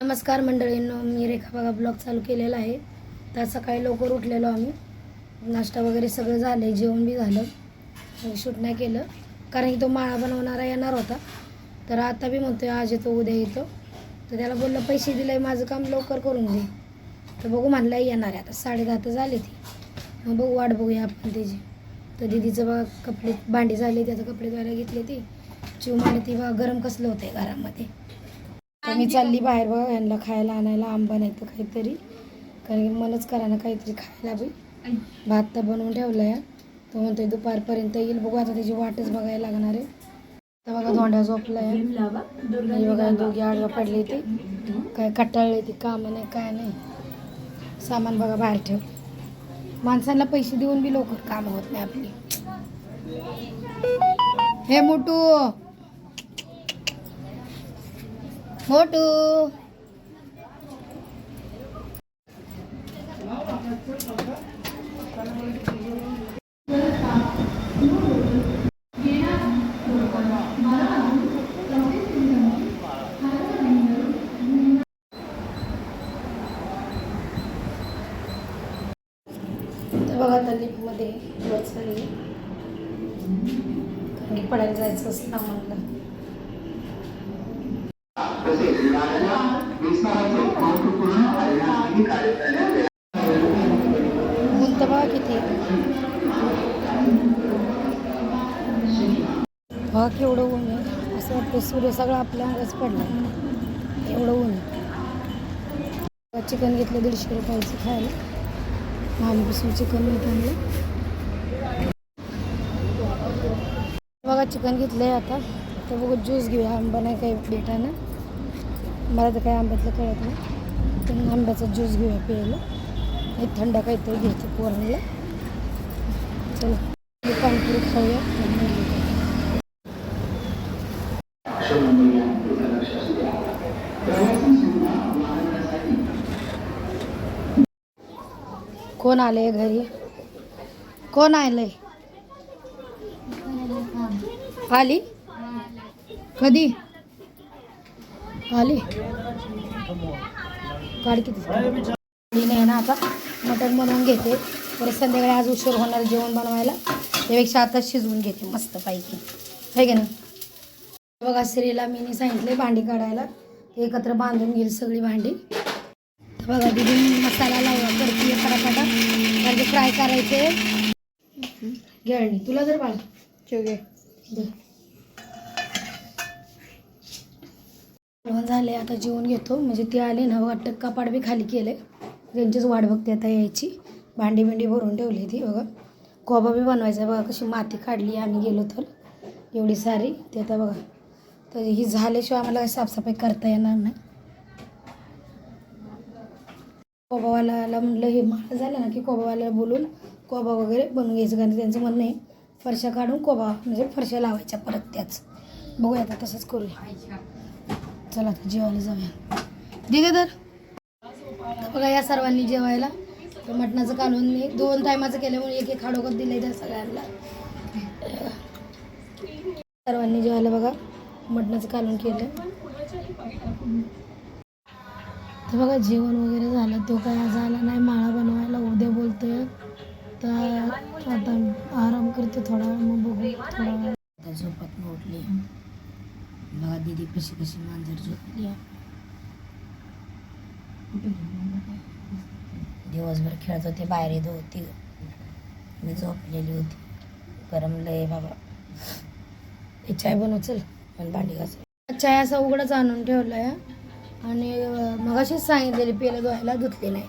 नमस्कार मंडळींनो मी रेखा बघा ब्लॉग चालू केलेला आहे. तर सकाळी लवकर उठलेलो आम्ही. नाश्ता वगैरे सगळं झालं आहे जेवण बी झालं. शूट नाही केलं कारण की तो माळा बनवणारा येणार होता. तर आता बी म्हणतो आज येतो उद्या येतो. तर त्याला बोललं पैसे दिले माझं काम लवकर करून दे. तर बघू म्हणलं येणार आहे. आता साडे दहा तर झाले ती. मग बघू वाट बघूया आपण त्याची. तर दिदीचं बघा कपडे भांडी झाली त्याचं कपडे धुवायला घेतले ती. चिवमाने ती बघा गरम कसलं होतं आहे घरामध्ये. तर मी चालली बाहेर बघा यांना खायला आणायला आंबा नाही तर काहीतरी. कारण की मनच करा ना काहीतरी खायला बी. भात तर बनवून ठेवला आहे तो म्हणतोय दुपारपर्यंत येईल. बघू आता त्याची वाटच बघायला लागणार आहे. तर बघा धोंड्या झोपला आहे बघा दोघी आडवा पडली ती काय कटाळले ती कामं नाही काय नाही. सामान बघा बाहेर ठेव. माणसांना पैसे देऊन बी लवकर कामं होत नाही आपली. हे मोठू मोटू बघा आता लिफ्टमध्ये बसली पडायला जायचं असतं म्हणलं तसेच याला विस्ताराचे महत्त्वपूर्ण आयोजनासाठी कार्य करण्यात किती? बघा केवढं ऊन आहे? असं वाटतं सूर्य सगळं आपल्या अंगाच पडला एवढं ऊन चिकन घेतलं दीडशे रुपयाचं खायला. महालपासून चिकन मिळतं आणलं बघा चिकन घेतलं आहे आता. तर बघू ज्यूस घेऊया. आंबा नाही काही भेटाना मला तर काही आंब्यातलं कळत नाही. पण आंब्याचा ज्यूस घेऊया प्यायला हे थंड काहीतरी घ्यायचं पोरांना. चला पाणीपुरी खाऊया कोण आले घरी? कोण आलंय? आली? कधी? आली. गाडी किती नाही ना आता मटण बनवून घेते. परत संध्याकाळी आज उशीर होणार जेवण बनवायला. त्यापेक्षा आता शिजवून घेते मस्त पैकी. आहे का ना बघा श्रीला मी सांगितले भांडी काढायला. एकत्र बांधून घेईल सगळी भांडी. तर बघा दिदी मसाला लावला. करते पटापटा. म्हणजे फ्राय करायचे गिळणी तुला जर बाळ चोगे झाले आता जेवण घेतो. म्हणजे ती आली ना वाटतं कपाट बी खाली केले त्यांचीच वाट बघते आता यायची. भांडी बिंडी भरून ठेवली ती बघा. कोबा बी बनवायचा आहे बघा कशी माती काढली आम्ही गेलो तर. एवढी सारी. ते आता बघा. तर ही झाल्याशिवाय आम्हाला साफसफाई करता येणार नाही. कोबावाल्याला म्हटलं हे माळ झालं ना की कोबावाला बोलून कोबा वगैरे बनवून घ्यायचं. कारण त्यांचं म्हणणं आहे फरशा काढून कोबा म्हणजे फरशा लावायच्या परत त्याच. बघूया आता तसंच करूया. चला आता जेवायला जाऊया. दिदे तर तर बघा या सर्वांनी जेवायला. तर मटणाचं कालवून मी दोन टायमाचं केल्यामुळे एक एक खाडोकत दिलं त्या सगळ्यांना. सर्वांनी जेवायला बघा मटणाचं कालवून केलं. तर बघा जेवण वगैरे झालं. तो काय आज आला नाही माळा बनवायला उद्या बोलतोय. तर आता आराम करते थोडा वेळ मग बघू थोडा वेळ. झोपत दिदी कशी कशी मांजर झोपली दिवसभर खेळत होते बाहेर येत होती मी झोपलेली होती गरम लय बाबा हे चाय बनव चल पण भांडी घास चाय असा उघडच आणून ठेवला आहे आणि मग अशीच सांगितलेली पेलं धुवायला धुतली नाही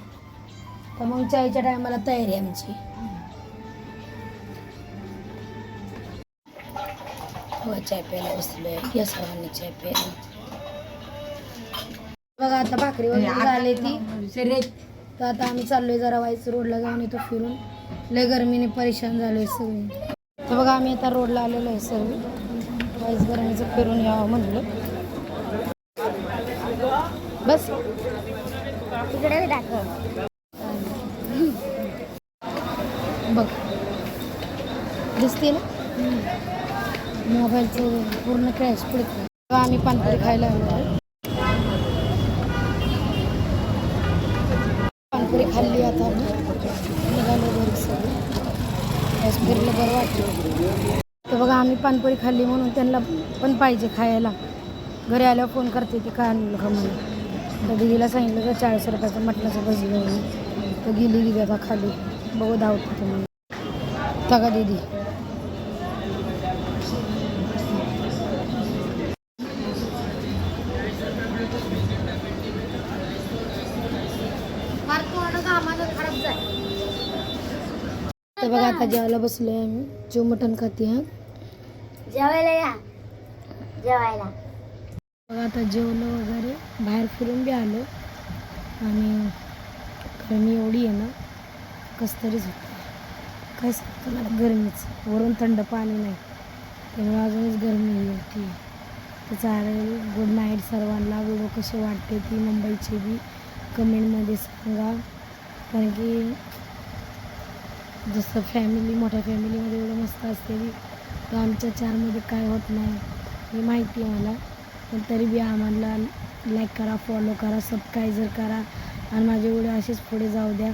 तर मग चायच्या टायमाला तयारी आहे आमची हो चाय प्यायला बसलोय. या सर्वांनी चाय प्यायला. बघा आता भाकरी वगैरे झाली ती. तर आता आम्ही चाललोय जरा वाईच रोडला जाऊन येतो फिरून. लय गरमीने परेशान झालोय सगळे. तर बघा आम्ही आता रोडला आलेलो आहे सर्व वाईस गरमीचं फिरून यावं म्हणलं. बस. तिकडे बघ. दिसते ना? मोबाईलचं पूर्ण क्रॅश पडतो आम्ही पानपुरी खायला आलो. पानपुरी खाल्ली आता आम्ही. निघालो घरी सगळं. फिरलं बरं वाटलं. तर बघा आम्ही पानपुरी खाल्ली म्हणून त्यांना पण पाहिजे खायला. घरी आल्यावर फोन करते ते काय आणलं का म्हणून. तर दिदीला सांगितलं का चाळीस रुपयाचं मटणाचं भजी घेऊन तर गेली दिदी आता खाली. बघू धावतो तुम्ही तगा दिदी. तर बघा आता जेवायला बसलो आहे आम्ही. जो मटण खाते हा. जेवायला या. जेवायला. बघा आता जेवलं वगैरे. बाहेर फिरून बी आलो. आणि गरमी एवढी आहे ना कस तरीच होतं काय सांगतो ना गरमीच. वरून थंड पाणी नाही. त्यामुळे अजूनच गरमी होती तर चालेल गुड नाईट सर्वांना. व्हिडिओ कसे वाटते ती मुंबईची बी कमेंटमध्ये सांगा. कारण की जसं फॅमिली मोठ्या फॅमिलीमध्ये एवढं मस्त असते तर आमच्या चारमध्ये काय होत नाही हे माहिती आहे मला. पण तरी बी आम्हाला लाईक करा फॉलो करा सबस्क्राईजर करा. आणि माझे एवढे असेच पुढे जाऊ द्या.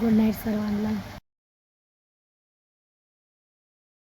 गुड नाईट सर्वांना.